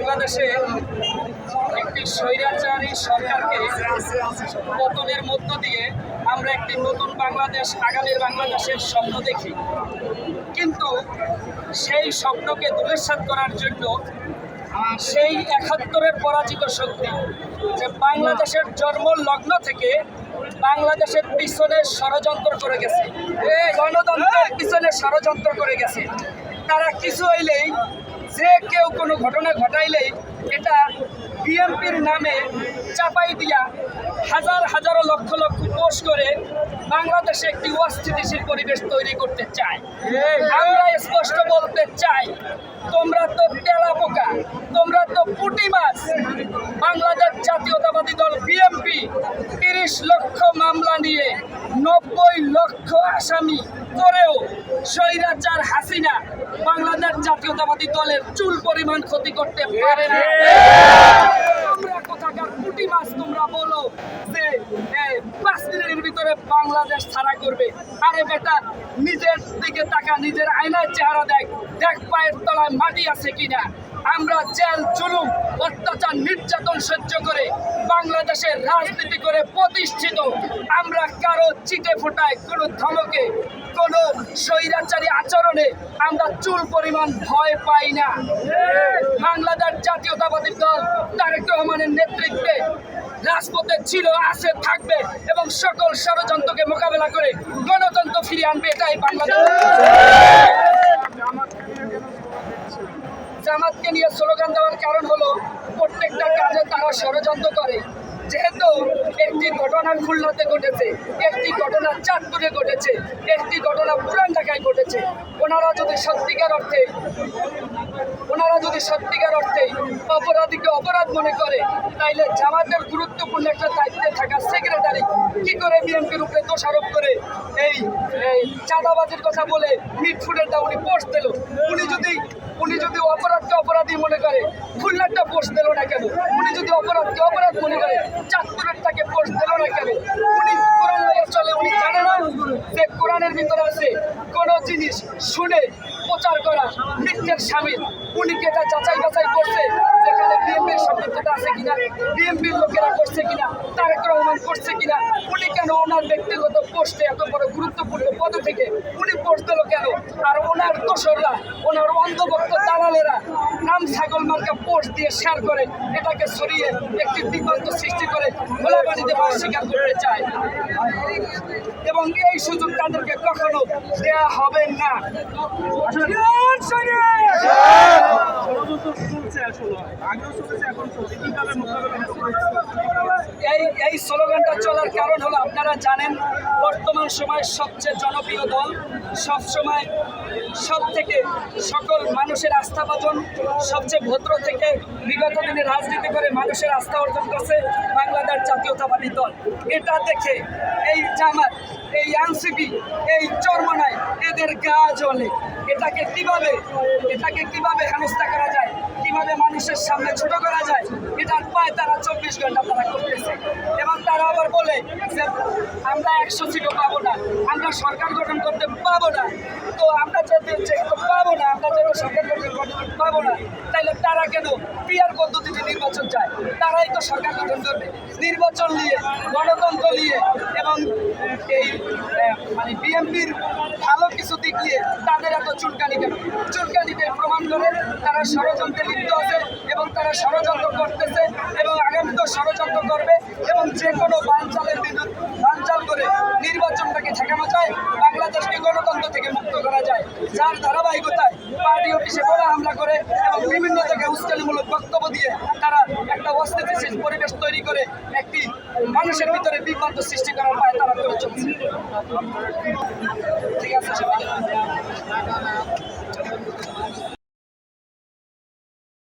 বাংলাদেশে একটি স্বৈরাচারী সরকারকে পতনের মধ্য দিয়ে আমরা একটি নতুন বাংলাদেশ, আগামীর বাংলাদেশের স্বপ্ন দেখি। কিন্তু সেই স্বপ্নকে দুলেসাত করার জন্য সেই একাত্তরের পরাজিত শক্তি যে বাংলাদেশের জন্ম লগ্ন থেকে বাংলাদেশের পিছনে ষড়যন্ত্র করে গেছে। গণতন্ত্রের পিছনে ষড়যন্ত্র করে গেছে। তারা কিছু হইলেই, যে কেউ কোনো ঘটনা ঘটাইলেই এটা বিএনপির নামে চাপাই দিয়া হাজার হাজারো লক্ষ লক্ষ পোষ করে বাংলাদেশে একটি অস্থিতিশীল পরিবেশ তৈরি করতে চায়। আমরা স্পষ্ট বলতে চাই, তোমরা তো তেলা পোকা, তোমরা তো পুটি মাছ। বাংলাদেশ জাতীয়তাবাদী দল বিএনপি তিরিশ লক্ষ মামলা নিয়ে নব্বই লক্ষ আসামি। করেও স্বৈরাচার হাসিনা বাংলাদেশ জাতীয়তাবাদী দলের চুল পরিমাণ ক্ষতি করতে পারে না। মাছ তোমরা যে পাঁচ মিনিটের ভিতরে বাংলাদেশ করবে। আরে নিজের দিকে তাকা, নিজের আয়নার চেহারা দেখ। দেখ পায়ের তলায় মাটি আছে কিনা। আমরা জেল, জুলুম, অত্যাচার, নির্যাতন সহ্য করে বাংলাদেশের রাজনীতি করে প্রতিষ্ঠিত। আমরা কারও চিটে ফোটায় কোনো ধমকে, কোনো স্বৈরাচারী আচরণে আমরা চুল পরিমাণ ভয় পাই না। বাংলাদেশ জাতীয়তাবাদী দল তারেক রহমানের নেতৃত্বে রাজপথে ছিল, আছে, থাকবে এবং সকল ষড়যন্ত্রকে মোকাবেলা করে গণতন্ত্র ফিরিয়ে আনবে, এটাই বাংলাদেশ। জামাতকে নিয়ে স্লোগান দেওয়ার কারণ হলো, প্রত্যেকটা কাজে তারা ষড়যন্ত্র করে। যেহেতু একটি ঘটনা খুলনাতে ঘটেছে, একটি ঘটনা চাঁদপুরে ঘটেছে, একটি ঘটনা পুরান ঢাকায় ঘটেছে, ওনারা যদি সত্যিকার অর্থে, ওনারা যদি সত্যিকার অর্থে অপরাধীকে অপরাধ মনে করে, তাইলে জামাতের গুরুত্বপূর্ণ একটা দায়িত্বে থাকা সেক্রেটারি কি করে বিএনপির উপরে দোষারোপ করে? এই চাঁদাবাজির কথা বলে মিটফুডেরটা উনি পোস্ট দিল। উনি যদি উনি যদি অপরাধকে অপরাধী মনে করে খুলনারটা পোস্ট দিল না কেন? উনি যদি অপরাধকে অপরাধ মনে করে? চাঁদপুরেরটাকে পোস্ট দিল না কেন? উনি কোরআন চলে, উনি জানে না যে কোরআনের ভিতরে আছে কোনো জিনিস শুনে প্রচার করা মিথ্যের সামিল উনি কি এটা যাচাই বাছাই করছে যেখানে বিএনপির সম্পৃক্ততা আছে কিনা? বিএনপির লোকেরা করছে কিনা? তারেক রহমান করছে কিনা? উনি কেন ওনার ব্যক্তিগত পোস্টে এত বড় গুরুত্বপূর্ণ পদ থেকে উনি পোস্ট দিল কেন? আর ওনার দোসররা ওনার অন্ধভক্ত দালালেরা নাম ছাগল মার্কা পোস্ট দিয়ে শেয়ার করে এটাকে সরিয়ে একটি বিভ্রান্ত সৃষ্টি করে গোলাবাড়িতে অস্বীকার করতে চায়। এবং এই সুযোগ তাদেরকে কখনো দেয়া হবে না। এই এই স্লোগানটা চলার কারণ হলো আপনারা জানেন, বর্তমান সময় সবচেয়ে জনপ্রিয় দল সব সময় সব থেকে সকল মানুষের আস্থা আস্থাভাজন সবচেয়ে ভদ্র থেকে বিগত দিনে রাজনীতি করে মানুষের আস্থা অর্জন করছে বাংলাদেশ জাতীয়তাবাদী দল। এটা দেখে এই জামাত, এই এনসিপি এই চরমনায় এদের গা জ্বলে। এটাকে কীভাবে এটাকে কীভাবে হেনস্থা করা যায়? কীভাবে মানুষের সামনে ছোট করা যায়? এটার পায় তারা চব্বিশ ঘণ্টা তারা করতেছে। এবং তারা আবার বলে যে, আমরা একশো সিটও পাবো না। আমরা সরকার গঠন করতে পাবো না। তো আমরা যদি যেহেতু পাবো না, আমরা যেহেতু সরকার গঠন করতে পাবো না, তাইলে তারা কেন পিয়ার পদ্ধতিতে নির্বাচন চায়? তারাই তো সরকার গঠন করবে। নির্বাচন নিয়ে, গণতন্ত্র নিয়ে এবং এই মানে বিএনপির নিয়ে তাদের এত চুলকানি কেন? চুলকানিতে প্রমাণ করে তারা ষড়যন্ত্রে লিপ্ত আছে এবং তারা ষড়যন্ত্র করতেছে এবং আগামীতেও ষড়যন্ত্র করবে এবং যে কোনো বানচালের বিরুদ্ধে বানচাল করে নির্বাচনটাকে ঠেকানো যায় বাংলাদেশকে গণতন্ত্র থেকে মুক্ত করা যায় যার ধারাবাহিকতায় পার্টি অফিসে বড় হামলা করে এবং বিভিন্ন জায়গায় উস্কানিমূলক বক্তব্য দিয়ে তারা একটা অস্থিতিশীল পরিবেশ তৈরি করে একটি মানুষের ভিতরে বিভ্রান্ত সৃষ্টি করার পায় তারা করে চলছে। ঠিক আছে